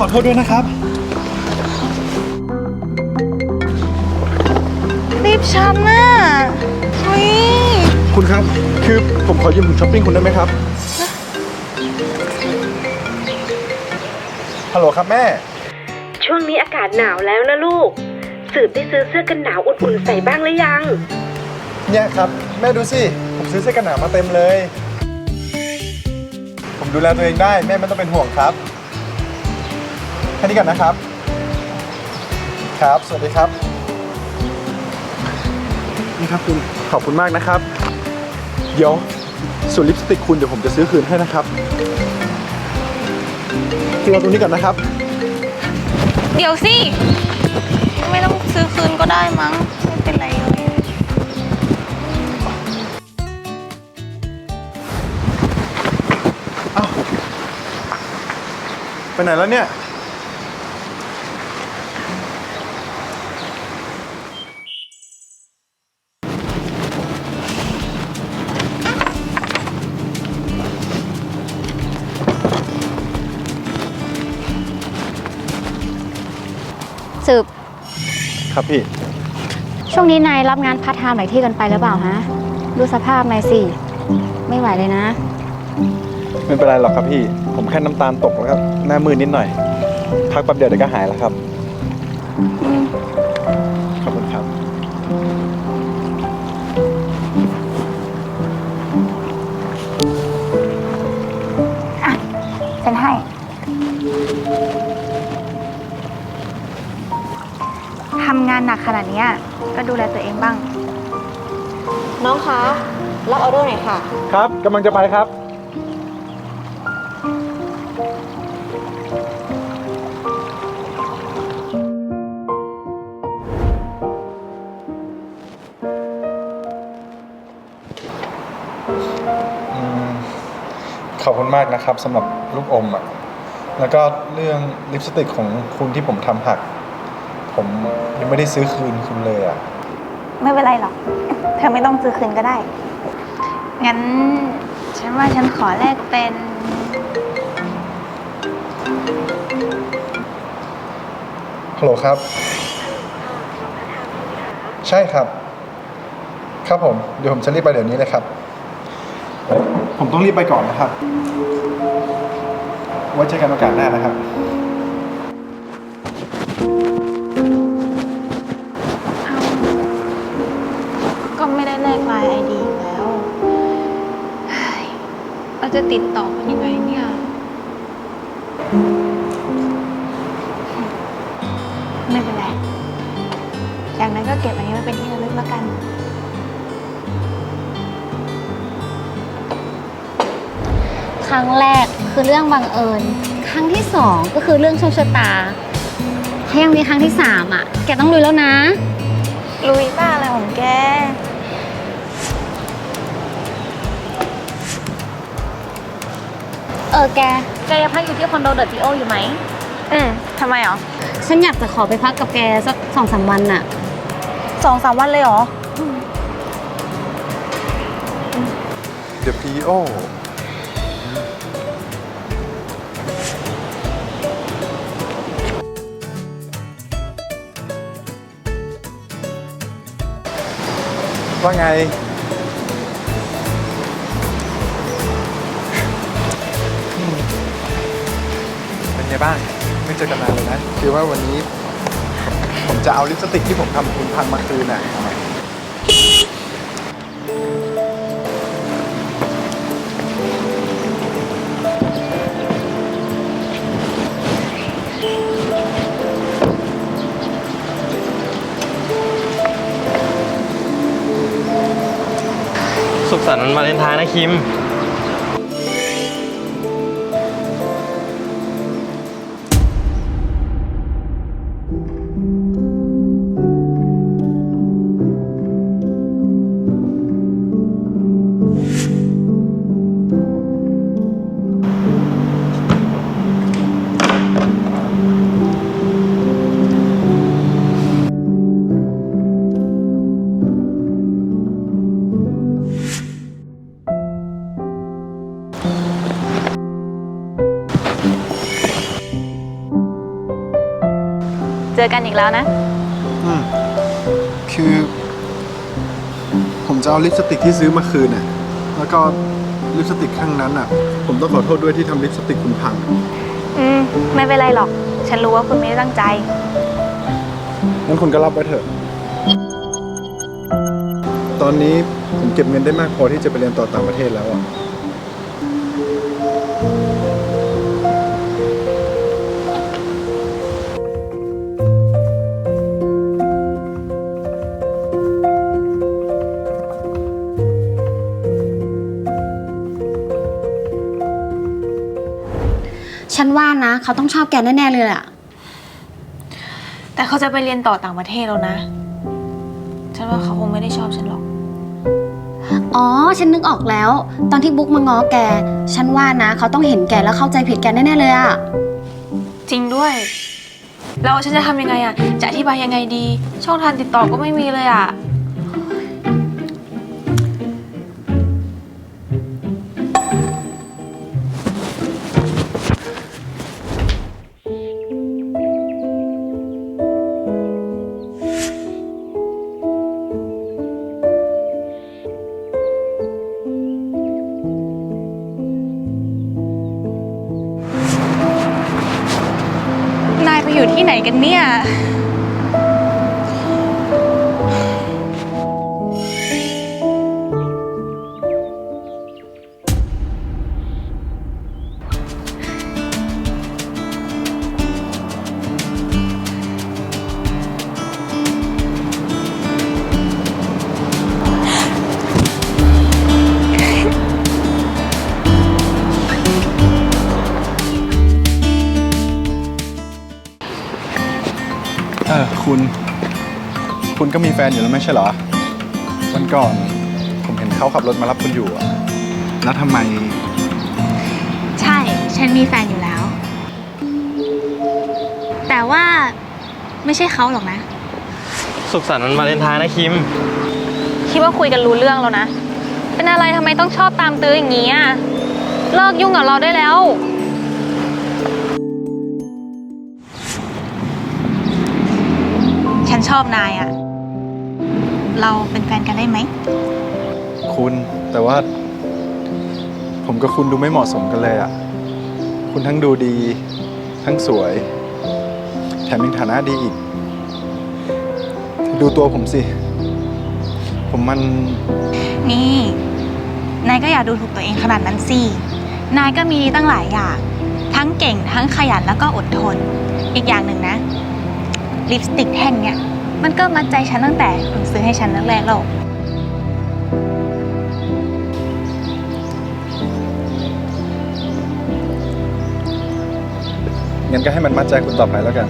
ขอโทษด้วยนะครับ รีบช้ำน่ะอุ้ยคุณครับ คือผมขอยืมถุงช้อปปิ้งคุณได้ไหมครับ ฮัลโหลครับแม่ ช่วงนี้อากาศหนาวแล้วนะลูก สืบได้ซื้อเสื้อกันหนาวอุ่นๆใส่บ้างหรือยัง เนี่ยครับ แม่ดูสิ ผมซื้อเสื้อกันหนาวมาเต็มเลย ผมดูแลตัวเองได้แม่ไม่ต้องเป็นห่วงครับ แค่นี้ก่อนนะครับ ครับ สวัสดีครับ นี่ครับคุณ ขอบคุณมากนะครับ เดี๋ยวส่วนลิปสติกคุณเดี๋ยวผมจะซื้อคืนให้นะครับคือเอาตรงนี้ก่อนนะครับ เดี๋ยวสิ ไม่ต้องซื้อคืนก็ได้มั้ง ไม่เป็นไรเลยไปไหนแล้วเนี่ย สืบ ครับพี่ ช่วงนี้นายรับงานพาร์ทไทม์หลายที่กันไปหรือเปล่าฮะ ดูสภาพนายสิ ไม่ไหวเลยนะ ไม่เป็นไรหรอกครับพี่ ผมแค่น้ำตาลตกแล้วก็หน้ามืดนิดหน่อย พักแป๊บเดียวเดี๋ยวก็หายแล้วครับ ก็ดูแลตัวเองบ้าง น้องคะ รับออเดอร์หน่อยค่ะ ครับกำลังจะไปครับ อืมขอบคุณมากนะครับสำหรับลูกอมอะ แล้วก็เรื่องลิปสติกของคุณที่ผมทำหัก ผมยังไม่ได้ซื้อคืนคุณเลยอะ ไม่เป็นไรหรอก เธอไม่ต้องซื้อคืนก็ได้ งั้น ฉันว่าฉันขอแลกเป็น ฮัลโหลครับ ใช่ครับ ครับผม เดี๋ยวผมจะรีบไปเดี๋ยวนี้เลยครับ ผมต้องรีบไปก่อนนะครับ ไว้เจอกันโอกาสหน้านะครับ จะติดต่อกันยังไงเนี่ย ไม่เป็นไร อย่างนั้นก็เก็บอันนี้ไว้เป็นที่ระลึกแล้วกัน ครั้งแรกคือเรื่องบังเอิญ ครั้งที่สองก็คือเรื่องโชคชะตาถ้ายังมีครั้งที่สามอะ แกต้องลุยแล้วนะ ลุยบ้า ออแก แกยังพักอยู่ที่คอนโดเดอะจิโออยู่ไหม อืมทำไมหรอฉันอยากจะขอไปพักกับแกสักสองสามวันน่ะ สองสามวันเลยเหรอ The PO ว่าไงเป็นไง บ้างไม่เจอกันนานเลยนะคือว่าวันนี้ผมจะเอาลิปสติกที่ผมทำคุณพังมาคืนน่ะสุขสันต์วันวาเลนไทน์นะคิม จอกันอีกแล้วนะ อืมคือ ผมจะเอาลิปสติกที่ซื้อมาคืนน่ะ แล้วก็ลิปสติกข้างนั้นอะ ผมต้องขอโทษด้วยที่ทำลิปสติกคุณพัง อืม ไม่เป็นไรหรอก ฉันรู้ว่าคุณไม่ได้ตั้งใจ งั้นคุณก็รับไว้เถอะ ตอนนี้ผมเก็บเงินได้มากพอที่จะไปเรียนต่อต่างประเทศแล้วอะ ฉันว่านะ เขาต้องชอบแกแน่ๆเลยอะแต่เขาจะไปเรียนต่อต่างประเทศแล้วนะ ฉันว่าเขาคงไม่ได้ชอบฉันหรอก อ๋อ ฉันนึกออกแล้ว ตอนที่บุ๊กมาง้อแก ฉันว่านะ เขาต้องเห็นแกแล้วเข้าใจผิดแกแน่ๆเลยอะจริงด้วยแล้วฉันจะทำยังไงอะจะอธิบายยังไงดี ช่องทางติดต่อก็ไม่มีเลยอะ อยู่ที่ไหนกันเนี่ย คุณก็มีแฟนอยู่แล้วไม่ใช่เหรอ วันก่อนผมเห็นเขาขับรถมารับคุณอยู่อะแล้วทำไม ใช่ ฉันมีแฟนอยู่แล้ว แต่ว่าไม่ใช่เขาหรอกนะ สุขสันต์วันวาเลนไทน์นะคิม คิดว่าคุยกันรู้เรื่องแล้วนะ เป็นอะไรทำไมต้องชอบตามตื้ออย่างนี้อะ เลิกยุ่งกับเราได้แล้ว ฉันชอบนายอะ เราเป็นแฟนกันได้ไหม คุณแต่ว่า ผมกับคุณดูไม่เหมาะสมกันเลยอะคุณทั้งดูดี ทั้งสวย แถมยังฐานะดีอีก ดูตัวผมสิ ผมมัน นี่ นายก็อย่าดูถูกตัวเองขนาดนั้นสิ นายก็มีดีตั้งหลายอย่าง ทั้งเก่งทั้งขยันแล้วก็อดทน อีกอย่างหนึ่งนะ ลิปสติกแท่งเนี้ย มันก็มัดใจฉันตั้งแต่คุณซื้อให้ฉันแรกๆแล้ว งั้นก็ให้มันมัดใจคุณต่อไปแล้วกัน